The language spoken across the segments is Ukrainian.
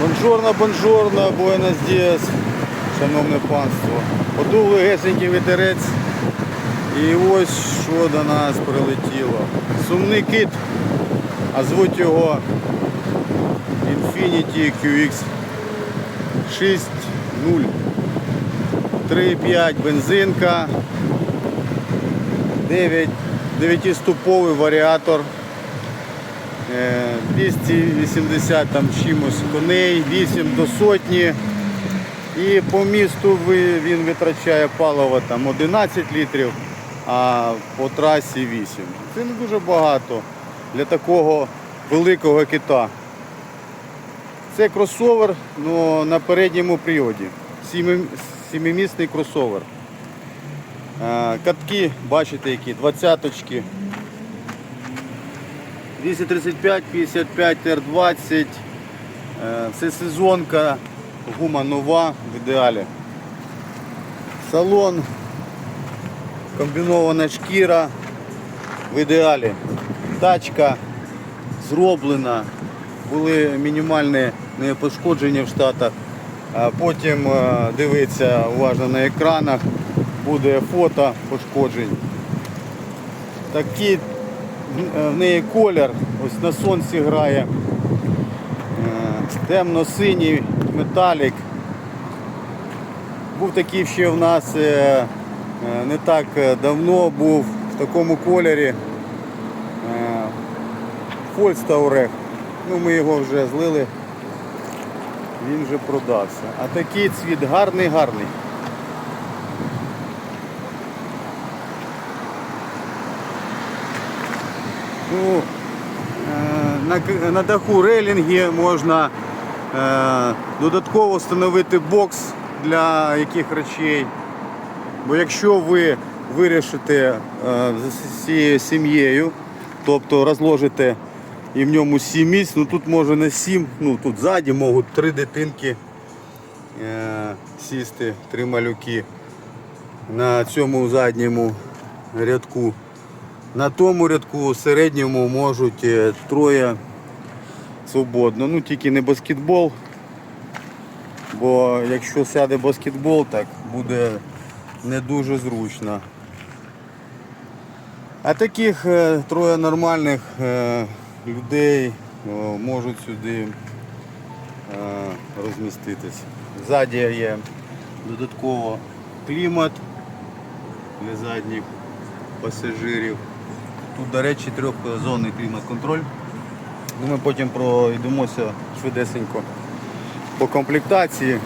Бонжорно, бонжорно, буенос діас, шановне панство. Подув легесенький вітерець. І ось що до нас прилетіло. Сумний кит, а звуть його Infiniti QX 6.0. 3.5 бензинка. 9, 9-ступовий варіатор. Е, 280 там чимось коней, 8 до сотні. І по місту він витрачає паливо там 11 літрів, а по трасі 8. Це не дуже багато для такого великого кита. Це кросовер ну, на передньому приводі. Сіми- Сімимісний кросовер. Е, Катки, бачите, які, двадцяточки. 235, 55, R20. Е, Це сезонка, гума нова в ідеалі. Салон, комбінована шкіра в ідеалі. Тачка зроблена, були мінімальні пошкодження в Штатах. Потім е, дивиться уважно на екранах, буде фото пошкоджень. Такий в неї колір, ось на сонці грає. Е, Темно-синій металік. Був такий ще в нас е, е, не так е, давно був в такому кольорі Фольстаурех. Ну, ми його вже злили, він вже продався. А такий цвіт гарний, Ну, на, на даху рейлінги можна е, додатково встановити бокс для яких речей. Бо якщо ви вирішите е, з цією сім'єю, тобто розложите і в ньому 7 місць, ну тут може на 7, ну тут ззаді можуть три дитинки е, сісти, три малюки на цьому задньому рядку. На тому рядку середньому можуть е, троє свободно. Ну тільки не баскетбол. Бо якщо сяде баскетбол, так буде не дуже зручно. А таких е, троє нормальних е, людей можуть сюди розміститись. Ззаді є додатково клімат для задніх пасажирів. Тут, до речі, трьохзонний клімат-контроль. Ну, Ми потім пройдемося швидесенько по комплектації.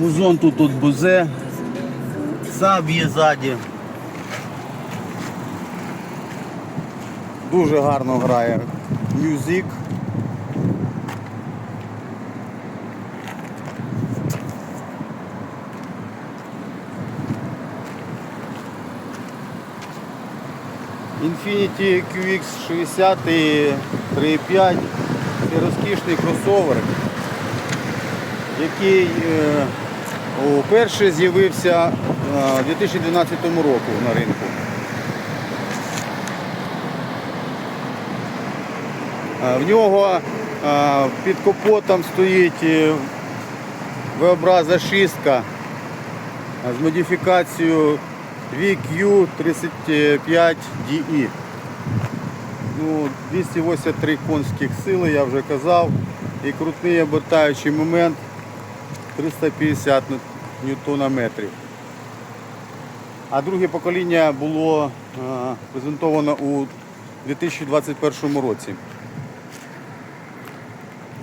Музон тут от бузе, саб є ззаді. Дуже гарно грає мюзик. Infiniti QX 60 3.5 це розкішний кросовер, який вперше з'явився е, у 2012 року на ринку. Е, В нього е, під капотом стоїть V-образна шістка з модифікацією VQ35DE. Ну, 283 конських сили, я вже казав, і крутний обертаючий момент 350 ньютонометрів. А друге покоління було е, презентовано у 2021 році.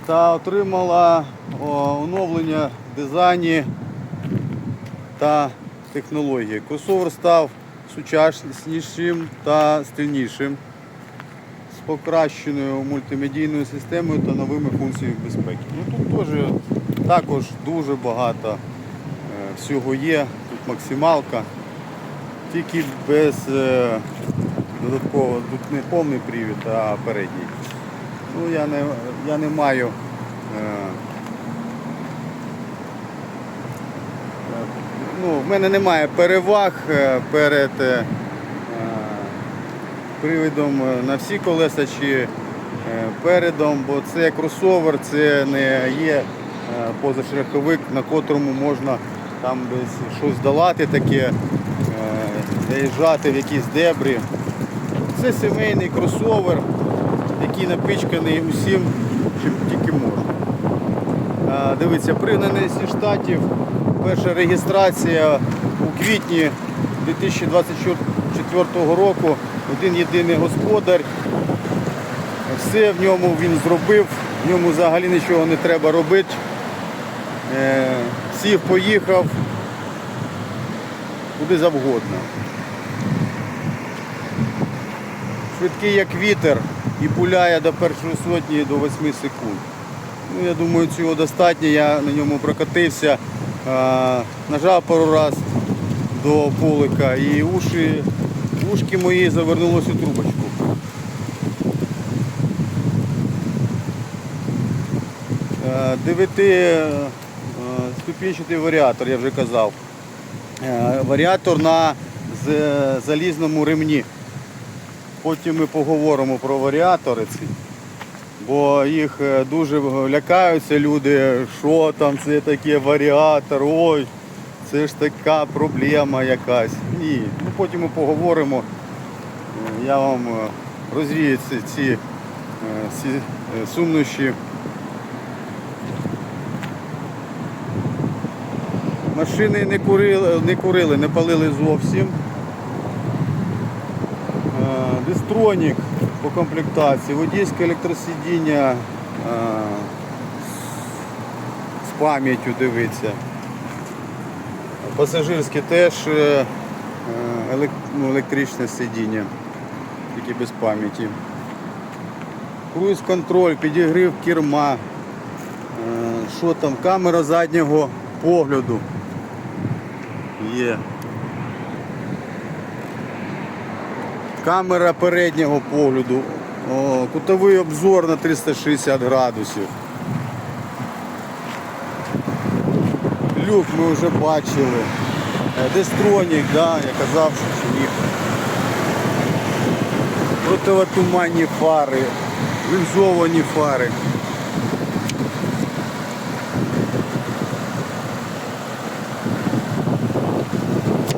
Та отримала оновлення дизайні та технології. Кросовер став сучаснішим та стильнішим з покращеною мультимедійною системою та новими функціями безпеки. Ну, тут теж, також дуже багато е, всього є. Тут максималка, тільки без е, додаткового, тут не повний привід, а передній. Ну, я не, я не маю ну, в мене немає переваг е, перед е, е, привідом е, на всі колеса чи передом, бо це кросовер, це не є позашляховик, на котрому можна там десь щось долати таке, заїжджати в якісь дебрі. Це сімейний кросовер, який напичканий усім, чим тільки можна. А, Дивіться, при нанесенні штатів перша реєстрація у квітні 2024 року. Один єдиний господар. Все в ньому він зробив, в ньому взагалі нічого не треба робити. Е, Сів, поїхав куди завгодно. Швидкий як вітер і пуляє до першої сотні до 8 секунд. Ну, я думаю, цього достатньо. Я на ньому прокатився, нажав пару раз до полика і уші, ушки мої завернулися у трубочку. Е, Дев'яти е, ступінчатий варіатор, я вже казав. Е, Варіатор на залізному ремні. Потім ми поговоримо про варіатори ці. Бо їх е, дуже лякаються люди, що там це таке варіатор, ой, це ж така проблема якась. Ні. Ну, потім ми поговоримо. Е, Я вам е, розвію ці, ці, ці сумнощі. Машини не курили, не курили, не палили зовсім. Е, по комплектації, водійське електросидіння з- з пам'яттю дивиться. Пасажирське теж е, е, елек- ну, електричне сидіння, тільки без пам'яті. Круїз контроль, підігрів керма. Е, Що там? Камера заднього погляду є. Камера переднього погляду. Кутовий обзор на 360 градусів. Люк ми вже бачили. Е, Дестронік, да, я казав, що ні. Противотуманні фари, лінзовані фари.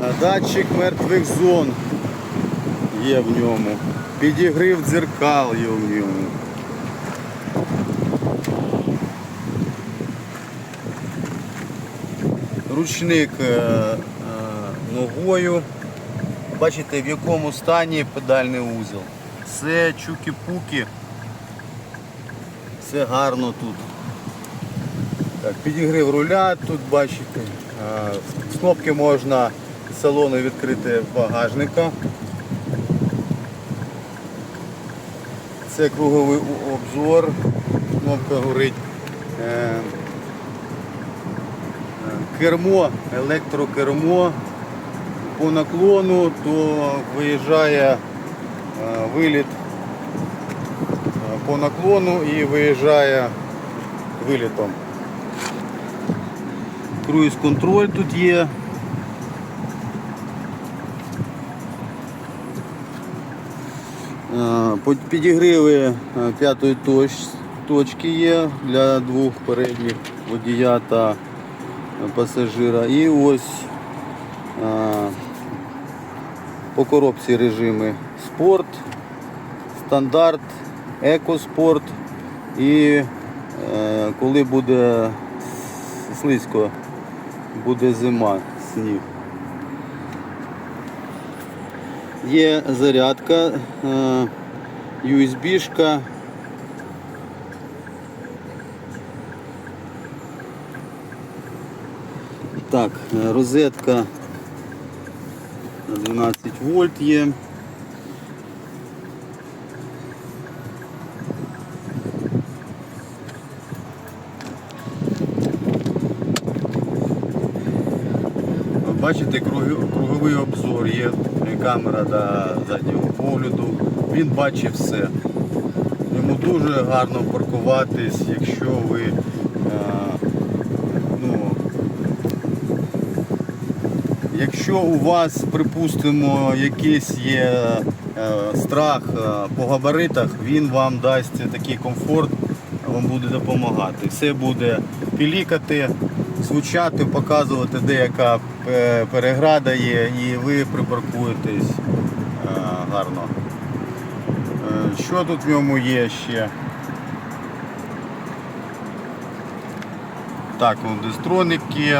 Е, Датчик мертвих зон є в ньому. Підігрів дзеркал є в ньому. Ручник е, е, ногою. Бачите, в якому стані педальний узел. Все чуки-пуки. Все гарно тут. Так, підігрів руля тут бачите. Е, З кнопки можна з салону відкрити багажника. Це круговий обзор. Кнопка горить. Е, е, Кермо, електрокермо. По наклону то виїжджає е, виліт по наклону і виїжджає вилітом. Круїз контроль тут є. Підігріви е, п'ятої точки є для двох передніх водія та пасажира. І ось е, по коробці режими спорт, стандарт, екоспорт і е, коли буде слизько, буде зима, сніг. Є зарядка, е, USB-шка. Так, розетка на 12 вольт є. Бачите, круговий обзор є, камера погляду. Він бачить все. Йому дуже гарно паркуватись, якщо ви е, ну, якщо у вас, припустимо, якийсь є е, страх е, по габаритах, він вам дасть такий комфорт, вам буде допомагати. Все буде пілікати, звучати, показувати, де яка переграда є, і ви припаркуєтесь гарно. Що тут в ньому є ще? Так, ну, дистроники.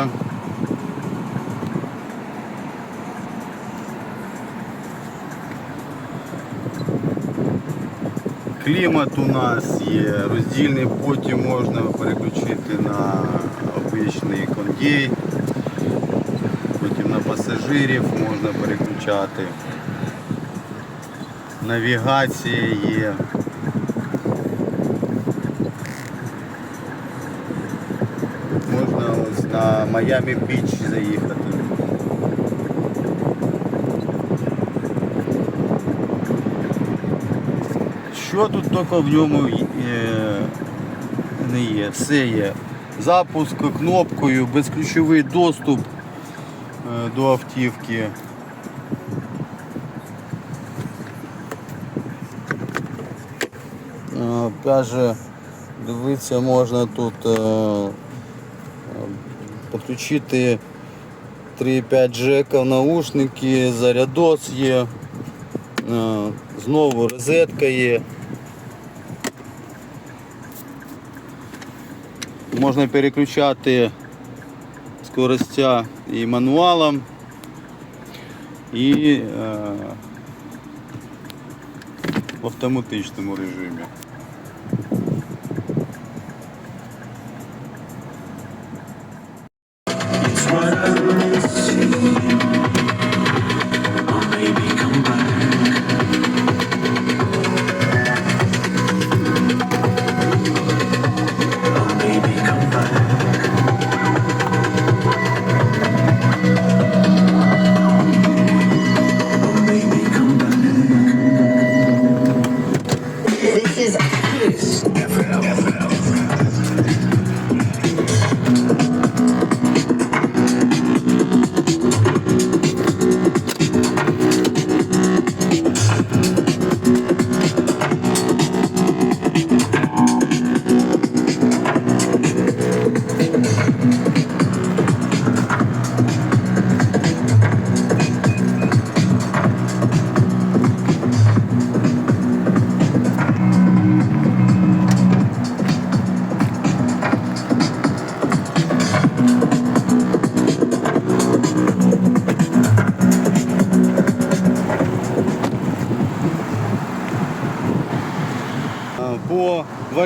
Клімат у нас є роздільний, потім можна переключити на обичний кондей, потім на пасажирів можна переключати. Навігація є. Можна ось на Майами Біч заїхати. Що тут тільки в ньому е, не є? Все є. Запуск кнопкою, безключовий доступ е, до автівки. Опять же, дивитися можна тут е, е, підключити 3,5 джека в наушники, зарядос є, е, знову розетка є. Можна переключати скоростя і мануалом, і е, в автоматичному режимі.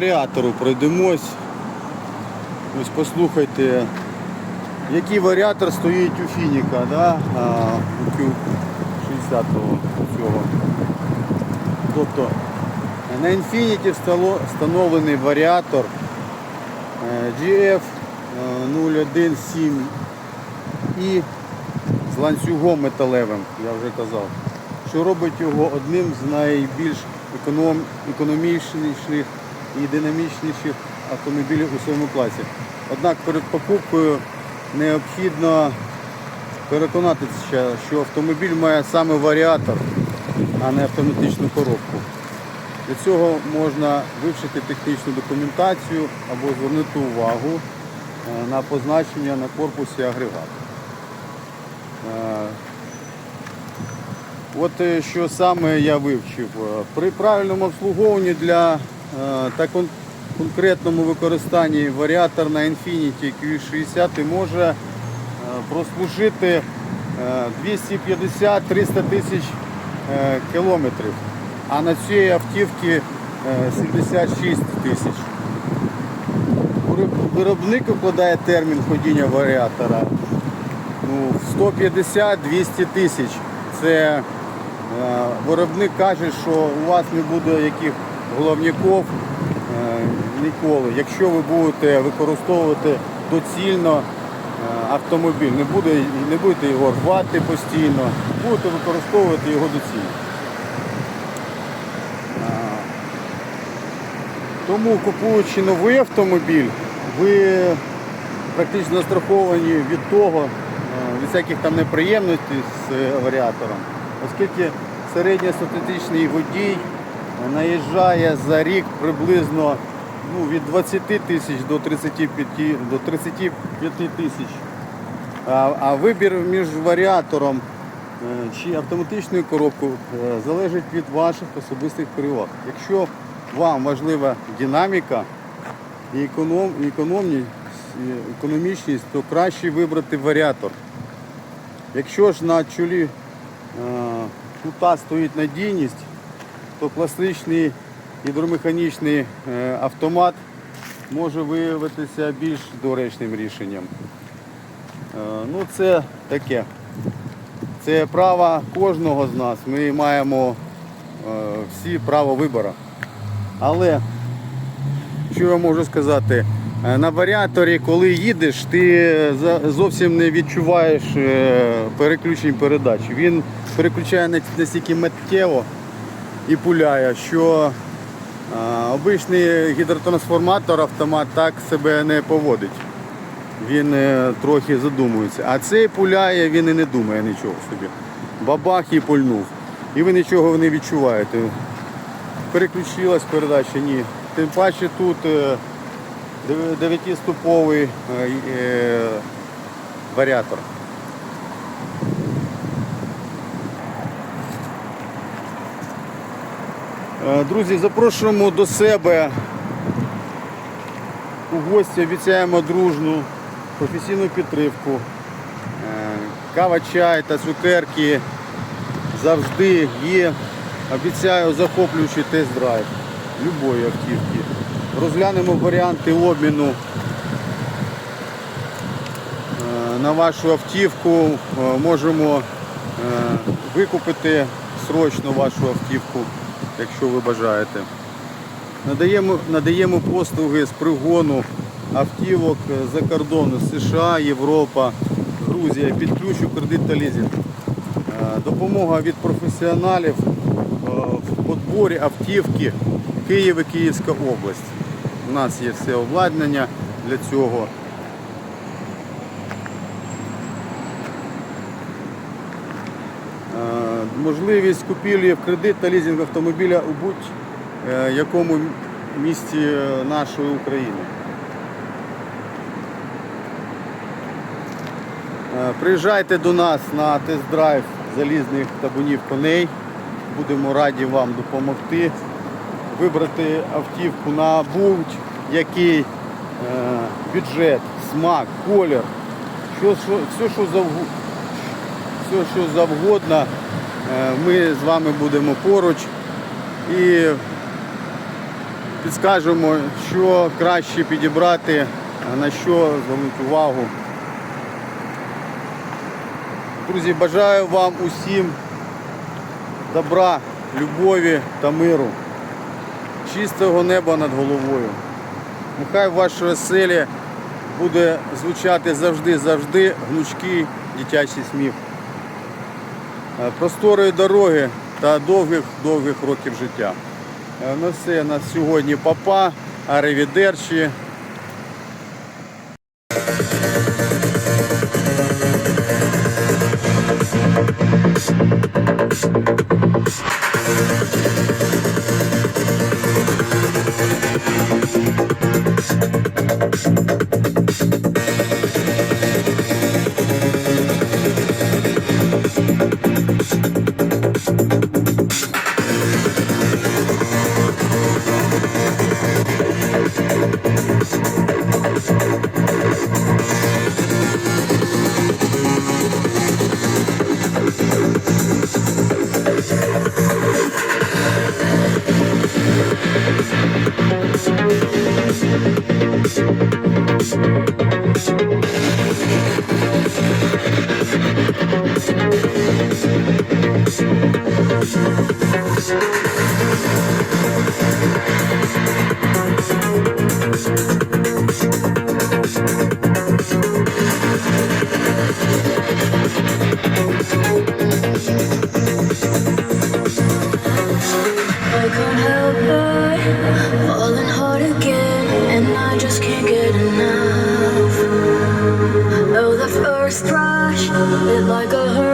Варіатору пройдемось. Ось послухайте, який варіатор стоїть у Фініка, да? у Q60 цього. Тобто на Infiniti встановлений варіатор е, GF е, 017 і з ланцюгом металевим, я вже казав, що робить його одним з найбільш економ, економічніших і динамічніших автомобілів у своєму класі. Однак перед покупкою необхідно переконатися, що автомобіль має саме варіатор, а не автоматичну коробку. Для цього можна вивчити технічну документацію або звернути увагу е, на позначення на корпусі агрегату. Е, От е, що саме я вивчив. При правильному обслуговуванні для та кон- конкретному використанні варіатор на Infiniti Q60 може е, прослужити е, 250-300 тисяч е, кілометрів, а на цій автівці е, 76 тисяч. Виробник укладає термін ходіння варіатора ну, 150-200 тисяч. Це е, виробник каже, що у вас не буде яких головняків е, ніколи, якщо ви будете використовувати доцільно е, автомобіль, не, буде, не будете його рвати постійно, будете використовувати його доцільно. Е, Тому купуючи новий автомобіль, ви практично застраховані від того, від всяких там неприємностей з варіатором, оскільки середньостатистичний водій наїжджає за рік приблизно ну, від 20 тисяч до 35, до 35 тисяч. А, а вибір між варіатором е, чи автоматичною коробкою е, залежить від ваших особистих переваг. Якщо вам важлива динаміка і економ, економність, економічність, то краще вибрати варіатор. Якщо ж на чолі е, кута стоїть надійність, то класичний гідромеханічний е, автомат може виявитися більш доречним рішенням. Е, Ну, це таке. Це право кожного з нас. Ми маємо е, всі право вибору. Але що я можу сказати? На варіаторі, коли їдеш, ти зовсім не відчуваєш переключень передач. Він переключає настільки миттєво і пуляє, що е, обичний гідротрансформатор автомат так себе не поводить. Він е, трохи задумується. А цей пуляє, він і не думає нічого собі. Бабах і пульнув. І ви нічого не відчуваєте. Переключилась передача, ні. Тим паче тут е, дев- дев'ятиступовий е, е, варіатор. Друзі, запрошуємо до себе у гості, обіцяємо дружну професійну підтримку. Е, Кава, чай та цукерки завжди є. Обіцяю захоплюючий тест-драйв любої автівки. Розглянемо варіанти обміну е, на вашу автівку. Е, Можемо е, викупити срочно вашу автівку, якщо ви бажаєте. Надаємо, надаємо послуги з пригону автівок за кордону США, Європа, Грузія, під ключ у кредит та лізинг. Е, Допомога від професіоналів е, в подборі автівки Київ і Київська область. У нас є все обладнання для цього. Можливість купівлі в кредит та лізинг автомобіля у будь-якому місті е, нашої України. Е, Приїжджайте до нас на тест-драйв залізних табунів коней. Будемо раді вам допомогти вибрати автівку на будь-який е, бюджет, смак, колір, все, що завгодно Е, Ми з вами будемо поруч і підскажемо, що краще підібрати, на що звернути увагу. Друзі, бажаю вам усім добра, любові та миру, чистого неба над головою. Нехай в вашій оселі буде звучати завжди-завжди гнучкий дитячий сміх. Е, просторої дороги та довгих-довгих років життя. Ну На все на сьогодні папа, аревідерчі. Can't help but falling hard again, and I just can't get enough. Oh, the first rush, hit like a hurricane,